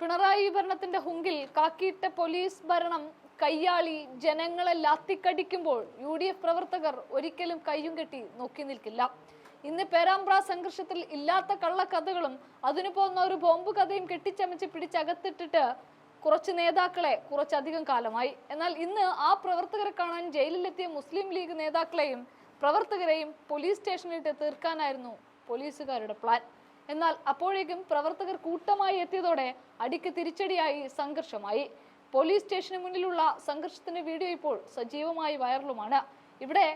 പിണറായി ഭരണത്തിന്റെ ഹുങ്കിൽ കാക്കിയിട്ട പോലീസ് ഭരണം കയ്യാളി ജനങ്ങളെ ലാത്തിക്കടിക്കുമ്പോൾ യു ഡി എഫ് പ്രവർത്തകർ ഒരിക്കലും കയ്യും കെട്ടി നോക്കി നിൽക്കില്ല. ഇന്ന് പേരാമ്പ്ര സംഘർഷത്തിൽ ഇല്ലാത്ത കള്ളക്കഥകളും അതിനു പോകുന്ന ഒരു ബോംബ് കഥയും കെട്ടിച്ചമച്ച് പിടിച്ചകത്തിട്ടിട്ട് കുറച്ച് നേതാക്കളെ കുറച്ചധികം കാലമായി. എന്നാൽ ഇന്ന് ആ പ്രവർത്തകരെ കാണാൻ ജയിലിലെത്തിയ മുസ്ലിം ലീഗ് നേതാക്കളെയും പ്രവർത്തകരെയും പോലീസ് സ്റ്റേഷനിലിട്ട് തീർക്കാനായിരുന്നു പോലീസുകാരുടെ പ്ലാൻ. എന്നാൽ അപ്പോഴേക്കും പ്രവർത്തകർ കൂട്ടമായി എത്തിയതോടെ അടിക്ക് തിരിച്ചടിയായി സംഘർഷമായി. പോലീസ് സ്റ്റേഷന് മുന്നിലുള്ള സംഘർഷത്തിന്റെ വീഡിയോ ഇപ്പോൾ സജീവമായി വൈറലുമാണ്. ഇവിടെ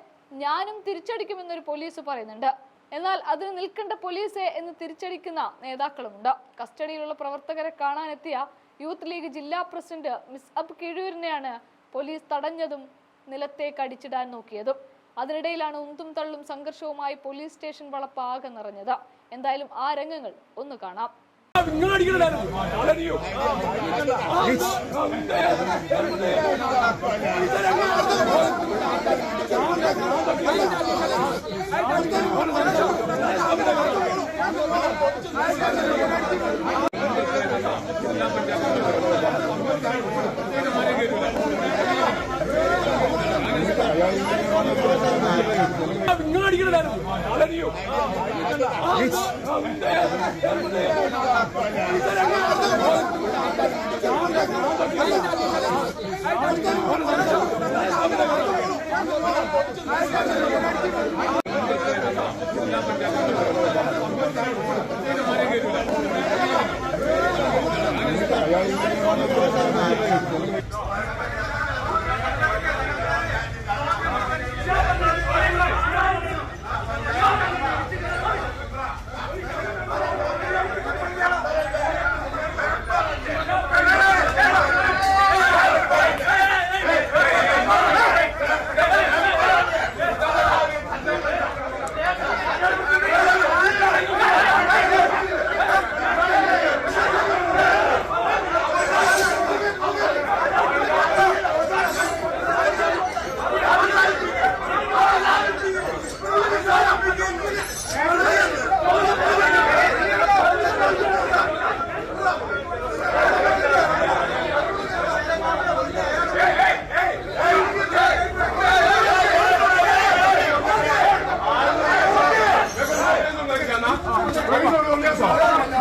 ഞാനും തിരിച്ചടിക്കുമെന്നൊരു പോലീസ് പറയുന്നുണ്ട്. എന്നാൽ അതിന് നിൽക്കേണ്ട പോലീസെ എന്ന് തിരിച്ചടിക്കുന്ന നേതാക്കളുമുണ്ട്. കസ്റ്റഡിയിലുള്ള പ്രവർത്തകരെ കാണാനെത്തിയ യൂത്ത് ലീഗ് ജില്ലാ പ്രസിഡന്റ് മിസ് അബ് കിഴൂരിനെയാണ് പോലീസ് തടഞ്ഞതും നിലത്തേക്ക് അടിച്ചിടാൻ നോക്കിയതും. അതിനിടയിലാണ് ഉന്തും തള്ളും സംഘർഷവുമായി പോലീസ് സ്റ്റേഷൻ വളപ്പ് ആകെ നിറഞ്ഞത്. എന്തായാലും ആ രംഗങ്ങൾ ഒന്ന് കാണാം. നിങ്ങൾ よし!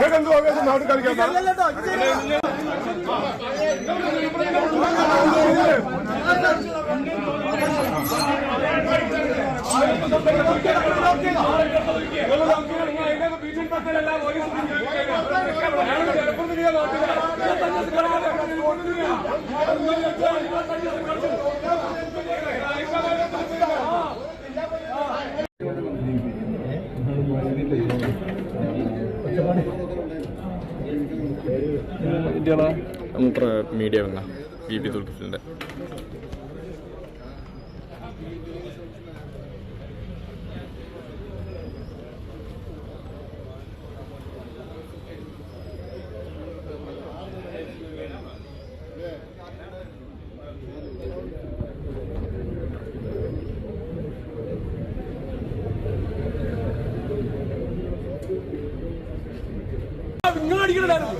വേഗം ആവേശം നാട് കളിക്കാം മൂപ്പറ മീഡിയ വന്ന ബി പി തുൽക്കിഫിലിന്റെ നിങ്ങൾ അടിക്കണായിരുന്നു